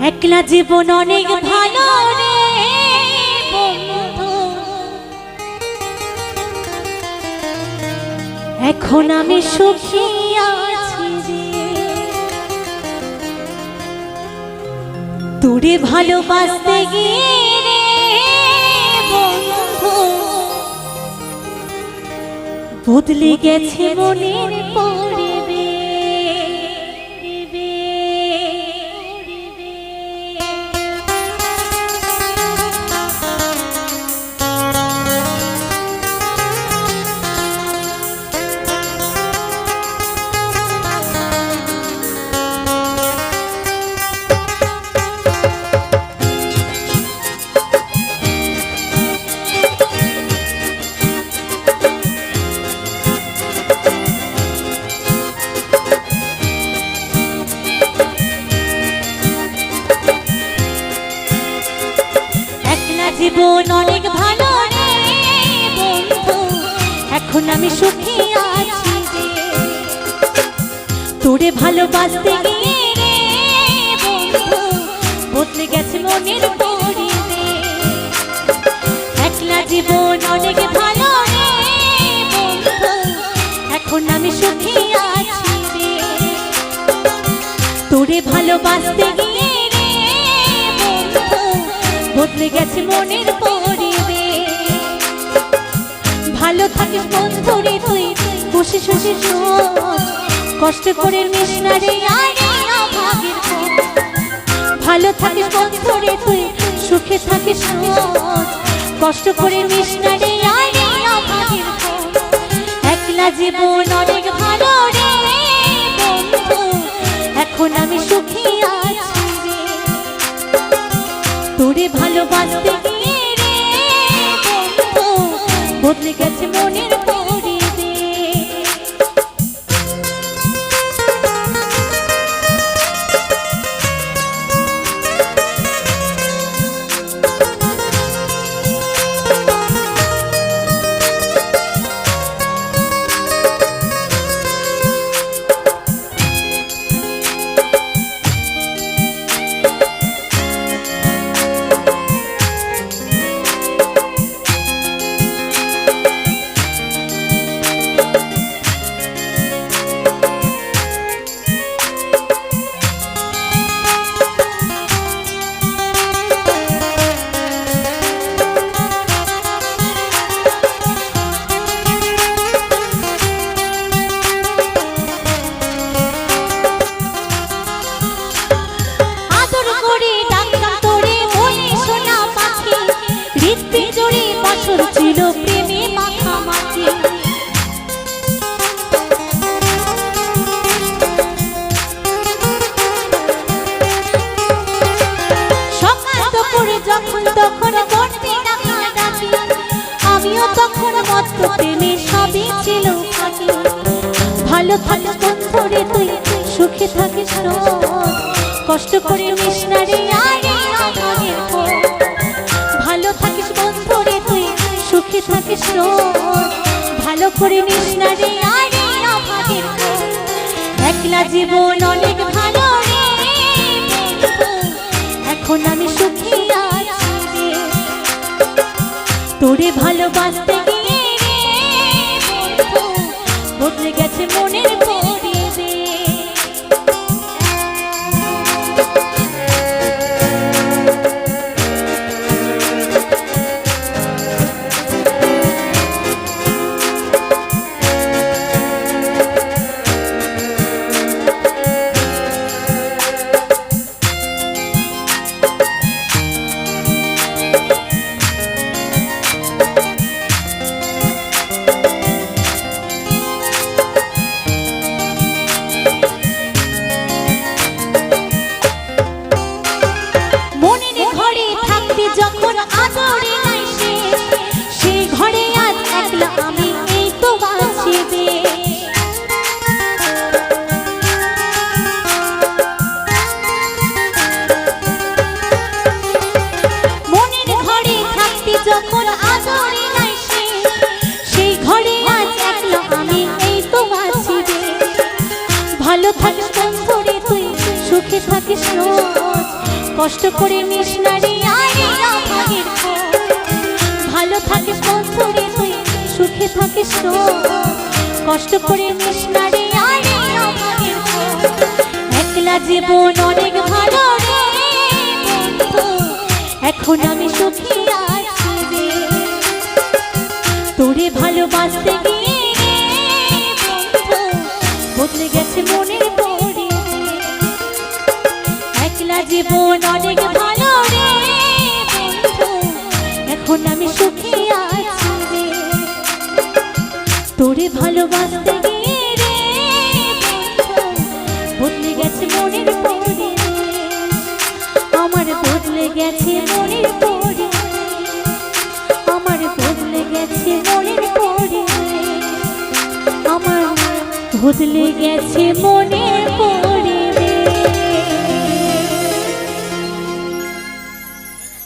একলা জীবন অনেক ভালো রে এখন আমি সুখী আছি তোরে ভালোবাসতে গিয়ে বদলে গেছে মনের পরিবে এখন আমি সুখী আছি তোরে ভালোবাসতে গিয়ে রে বন্ধু, বদলে গেছে মনের পরিবে একলা জীবন অনেক ভালো রে বন্ধু, এখন আমি সুখী আছি তোরে ভালোবাসতে গিয়ে রে বন্ধু, বদলে গেছে মনের ভালো থাকিস বন্ধু রে তুই। খুশি খুশি কষ্ট করে মিশনারে। ভালো থাকিস বন্ধু রে তুই, সুখে থাকিস কষ্ট করে মিশনারে। একলা জীবন অনেক ভালো রে এখন আমি সুখী আছি তোরে ভালোবাসতে বদলে মনের আমিও তখন মত্ত প্রেমে সবই ছিল ফাঁকি ভালো থাকিস বন্ধুরে তুই, সুখে থাকিস কষ্ট করে মিশনারে আরে আমাদের ভালো থাকিস বন্ধুরে তুই, সুখে থাকিস ভালো করে মিশনারে আরে আমাদের একলা জীবন অনেক ভালো রে। এখন আমি সুখী তোরে ভালোবাসতে গিয়ে বদলে গেছে মনের যখন আদরে কষ্ট করে নিস না রে আরে অভাগের। ভালো থাকে বন্ধুরে তুই, সুখে থাকিস তো কষ্ট করে নিস না রে আরে অভাগের। একলা জীবন অনেক ভালো রে এখন আমি সুখী আছি জীবন অনেক ভালো রে এখন আমি সুখী আছি তোরে ভালোবাসতে বদলে গেছে মনের পরে আমার বদলে গেছে মনের পরে আমার বদলে গেছে মনের পরে আমার বদলে গেছে মনের পরে